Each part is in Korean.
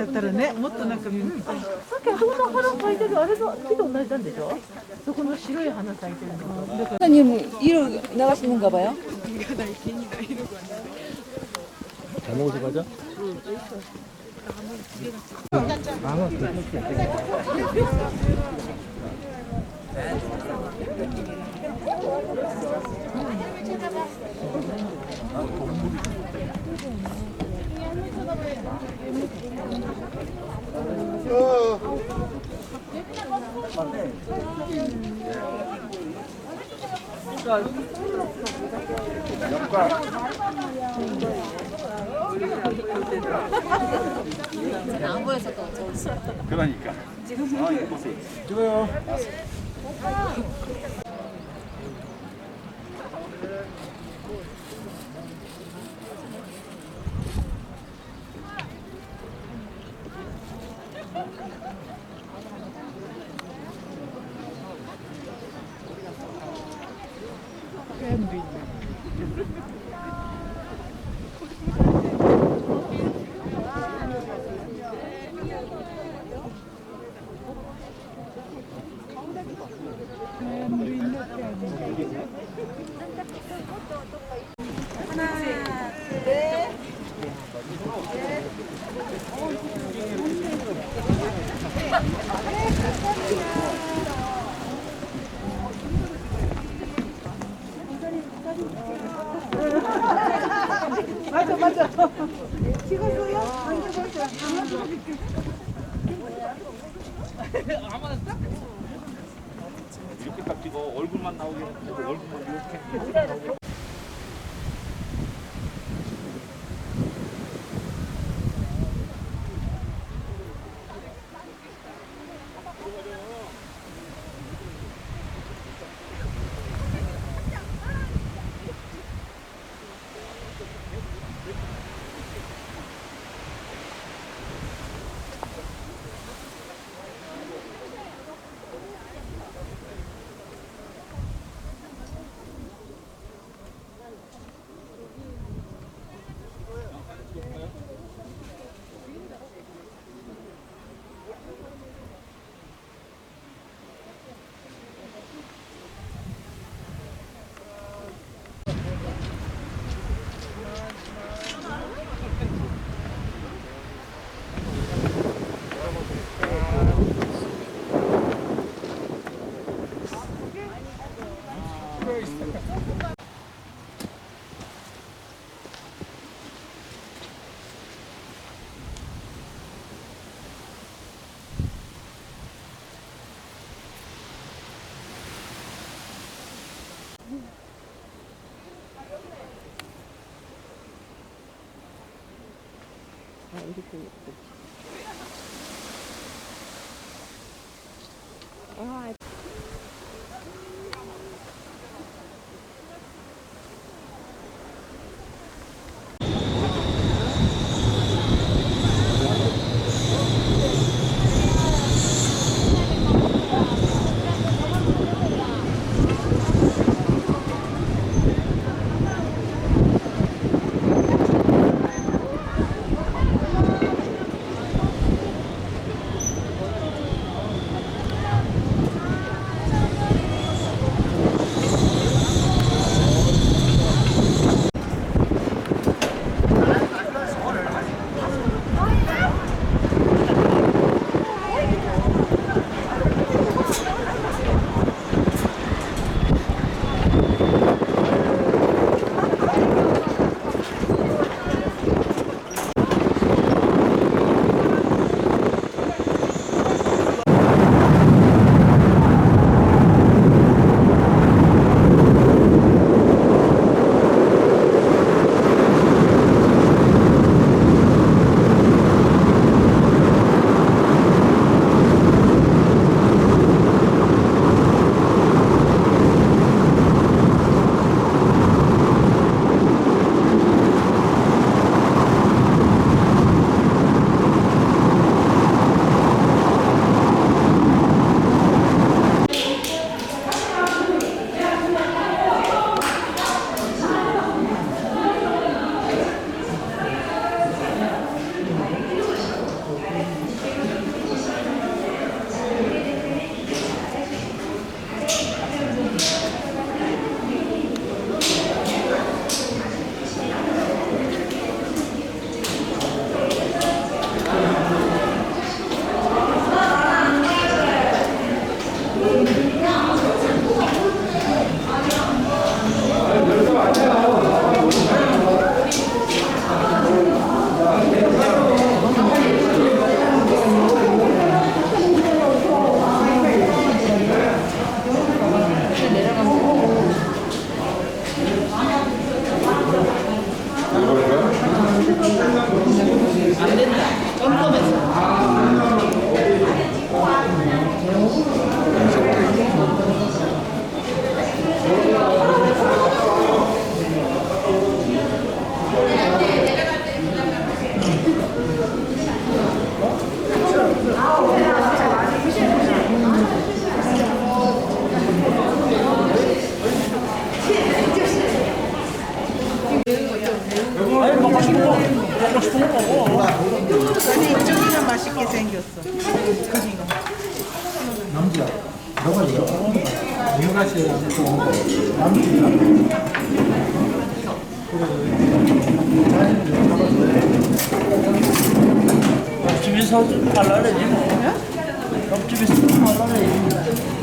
네, もっとなんか見るさっきあそこの花咲いてるあれと木と同じなんでしょそこの白い花咲いてるのだから 사장님 이러 나가시는가 봐요? 잘 먹어서 가자. 아, 그 러니까. 아, 이거 보세요. 찍어요. 보실 수. 사진 말라래 지금. 옆집에 쓰는 말라래. 지금.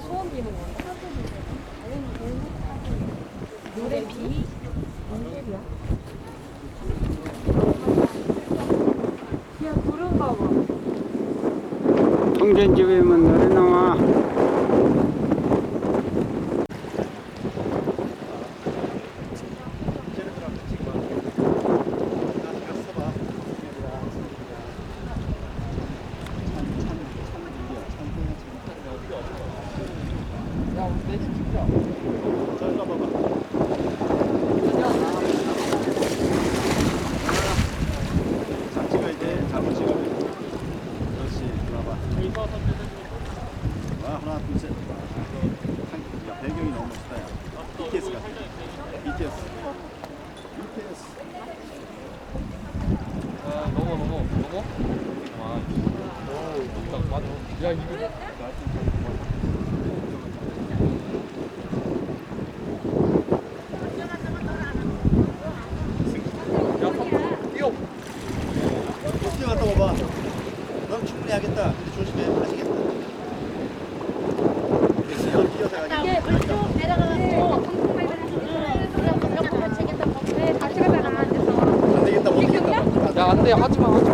소원 비는 건가? 노래 비? 언제야? 야, 구름 봐봐. 통전집에면 노래 나와. 와, 하나, 둘, 셋. 배경이 너무 멋있다. 야. BTS 같아. BTS. BTS. 아, 넘어 넘어 넘어. 아, 딱 맞아. 야 이거. oraya atma atma.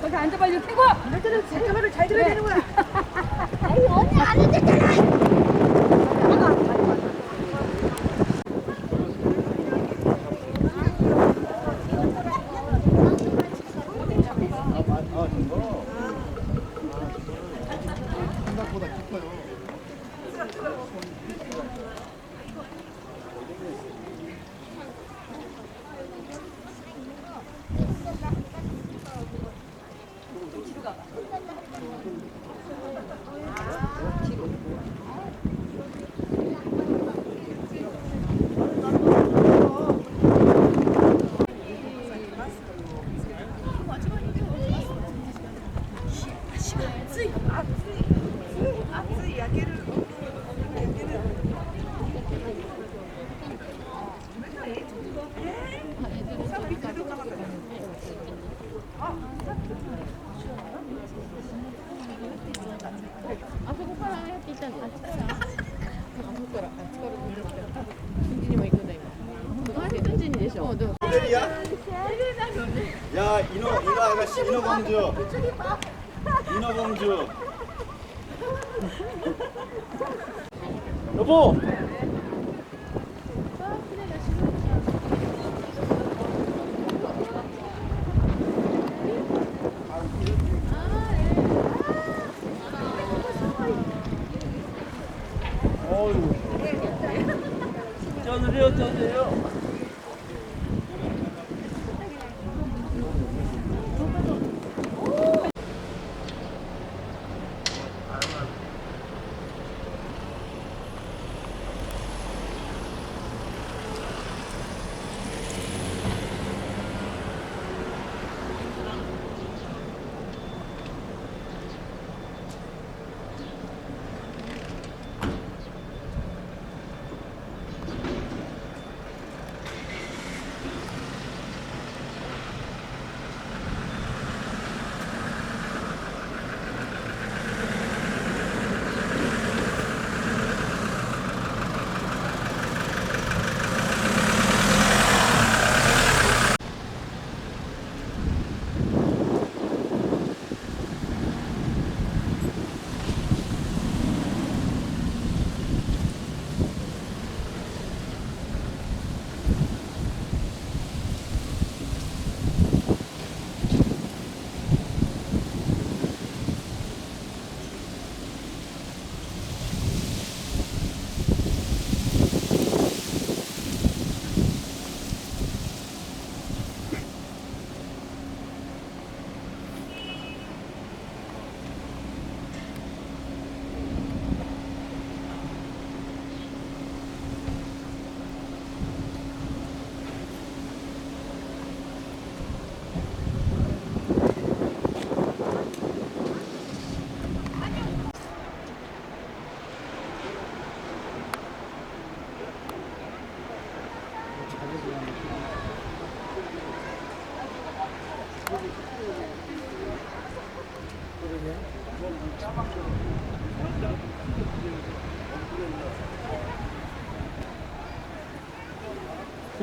거기 앉아봐 이거 태고. 이렇게는 잠깐만을 잘 들어야 되는 거야 아니 언니 안 앉았잖아. 인어공주. 인어공주. 여보! 어이구. 쩌들이요, 쩌들이요.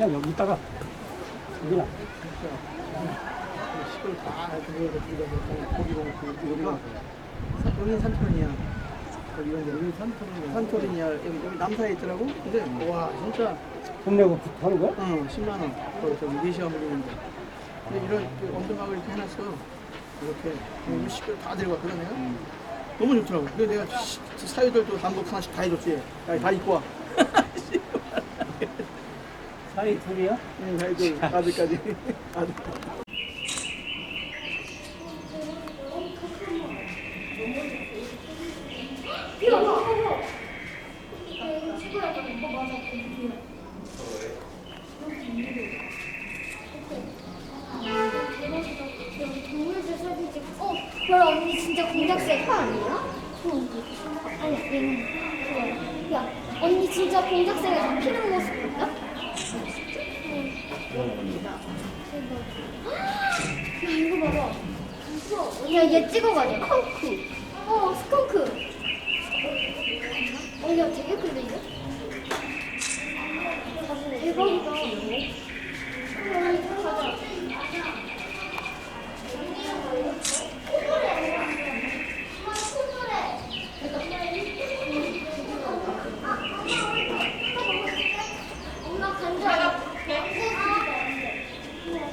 그냥 여기 있다가 여기나 여기 산토리니아. 여기 산토리니아. 산토리니아. 여기, 여기 남사에 있더라고. 근데 와 진짜 돈 내고 하는 거야? 어 10만 원. 거기 저기 미시엄 부르는데. 근데 이런 그 엄청나게 이렇게 해놨어. 이렇게 우리 식구들 다 데려가 그러네요. 너무 좋더라고. 근데 내가 시- 사유들도 단독 하나씩 다 해줬지. 야, 다 입고 와. 사이 둘이야? 응, 사유들 아들까지. 아들. 어, 그럼 언니 진짜 공작새 파 아니야? 응. 아니 얘는 그거 야 언니 진짜 공작새가 잡히는 모습 볼까? 야 이거 봐봐 야얘 찍어가자 스컹크 어 스컹크 어 야 되게 큰데 이거? 대박이다 어, 이거 엄마 간다.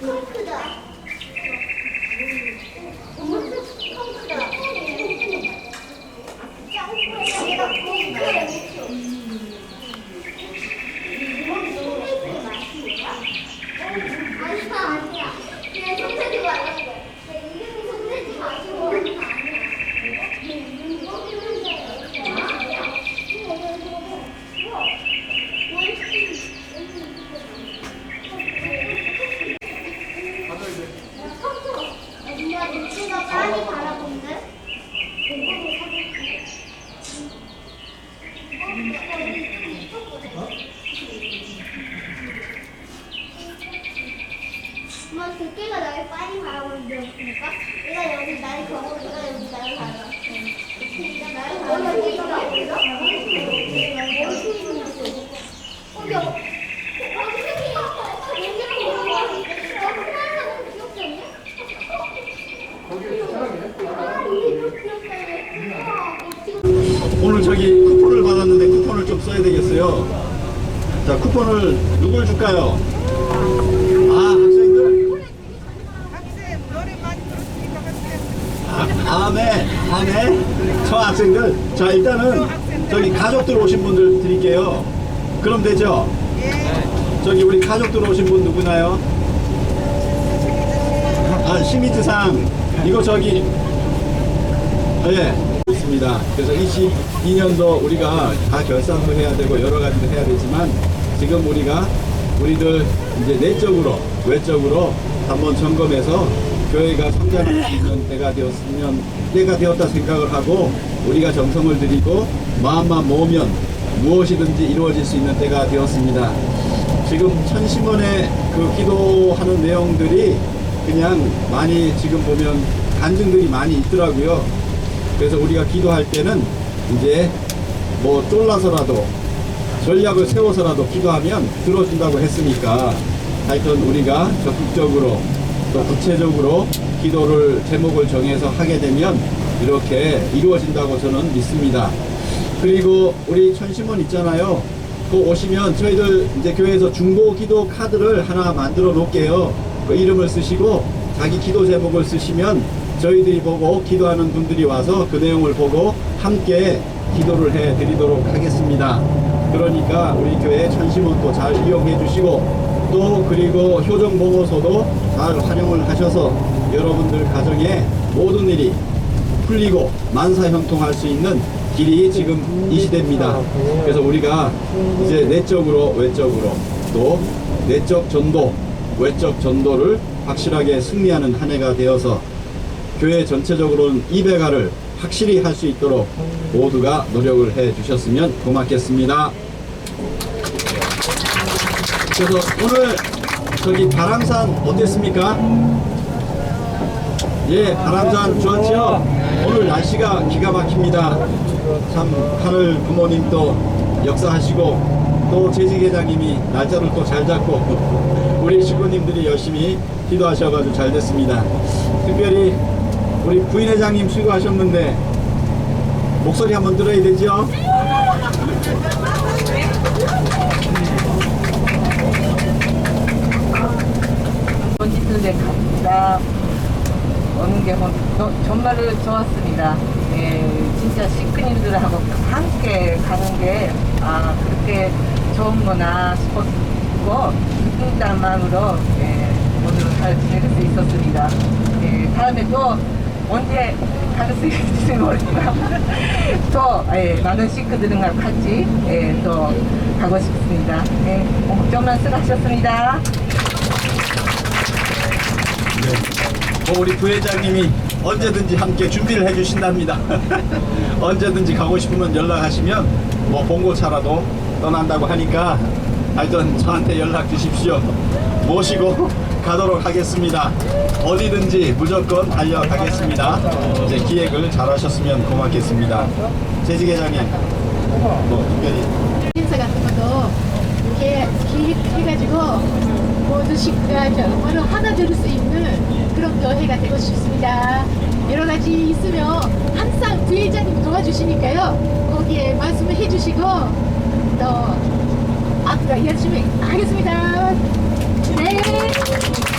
콩크다. 엄마 콩크다. 얘가 콩크래. 아니야 아니야 그냥 손대지 말라고 내 이름이 손대지 마시고 아니야 엄마 눈치가 빨리 바라본데? 엄마 두께가 나를 빨리 바라보는데 없으니까 얘가 여기 나를 겨고 얘가 여기 나를 바라봐 얘가 나를 바라봐 얘가 어, 야. 있어요. 자, 쿠폰을 누굴 줄까요? 아, 학생들? 아, 네, 아, 네. 저 학생들. 자, 일단은 저기 가족 들 오신 분들 드릴게요. 그럼 되죠? 저기 우리 가족 들 오신 분 누구나요? 아, 시미즈상. 이거 저기 네, 있습니다. 그래서 22년도 우리가 다 결산도 해야 되고 여러 가지도 해야 되지만 지금 우리가 우리들 이제 내적으로 외적으로 한번 점검해서 교회가 성장할 수 있는 때가 되었으면 때가 되었다 생각을 하고 우리가 정성을 들이고 마음만 모으면 무엇이든지 이루어질 수 있는 때가 되었습니다. 지금 천심원의 그 기도하는 내용들이 그냥 많이 지금 보면 간증들이 많이 있더라고요. 그래서 우리가 기도할 때는 이제 뭐 쫄라서라도 전략을 세워서라도 기도하면 들어준다고 했으니까 하여튼 우리가 적극적으로 또 구체적으로 기도를 제목을 정해서 하게 되면 이렇게 이루어진다고 저는 믿습니다. 그리고 우리 천심원 있잖아요. 그 오시면 저희들 이제 교회에서 중보 기도 카드를 하나 만들어 놓을게요. 그 이름을 쓰시고 자기 기도 제목을 쓰시면 저희들이 보고 기도하는 분들이 와서 그 내용을 보고 함께 기도를 해 드리도록 하겠습니다. 그러니까 우리 교회 천심원도 잘 이용해 주시고 또 그리고 효정 보고서도 잘 활용을 하셔서 여러분들 가정에 모든 일이 풀리고 만사형통할 수 있는 길이 지금 이 시대입니다. 그래서 우리가 이제 내적으로 외적으로 또 내적 전도, 외적 전도를 확실하게 승리하는 한 해가 되어서 교회 전체적으로는 200화를 확실히 할 수 있도록 모두가 노력을 해 주셨으면 고맙겠습니다. 그래서 오늘 저기 바람산 어땠습니까? 예, 바람산 좋았죠? 오늘 날씨가 기가 막힙니다. 참 하늘 부모님도 역사하시고 또 재직회장님이 날짜를 또 잘 잡고 우리 식구님들이 열심히 기도하셔가지고 잘 됐습니다. 특별히 우리 부인회장님 수고하셨는데 목소리 한번 들어야 되죠? 멋있는데 갑니다. 오는 게 뭐, 너- 정말로 좋았습니다. 예, 진짜 시크님들하고 함께 가는 게, 아, 그렇게 좋은 거나 싶었고, 기쁜 마음으로, 예, 오늘 잘 지낼 수 있었습니다. 예, 다음에 또 언제 갈수 있을지 모르지만, 또, 예, 많은 시크들과 같이, 예, 또 가고 싶습니다. 예, 정말 수고하셨습니다. 뭐 우리 부회장님이 언제든지 함께 준비를 해주신답니다. 언제든지 가고 싶으면 연락하시면 뭐 봉고차라도 떠난다고 하니까 하여튼 저한테 연락 주십시오. 모시고 가도록 하겠습니다. 어디든지 무조건 달려가겠습니다. 이제 기획을 잘 하셨으면 고맙겠습니다. 재직회장님, 뭐 특별히 행사 같은 것도 이렇게 기획해가지고 모두 식구가 정말로 하나 될수 있는 그런 교회가 되고 싶습니다. 여러 가지 있으면 항상 부회장님 도와주시니까요. 거기에 말씀을 해주시고 또 앞으로 열심히 하겠습니다. 네.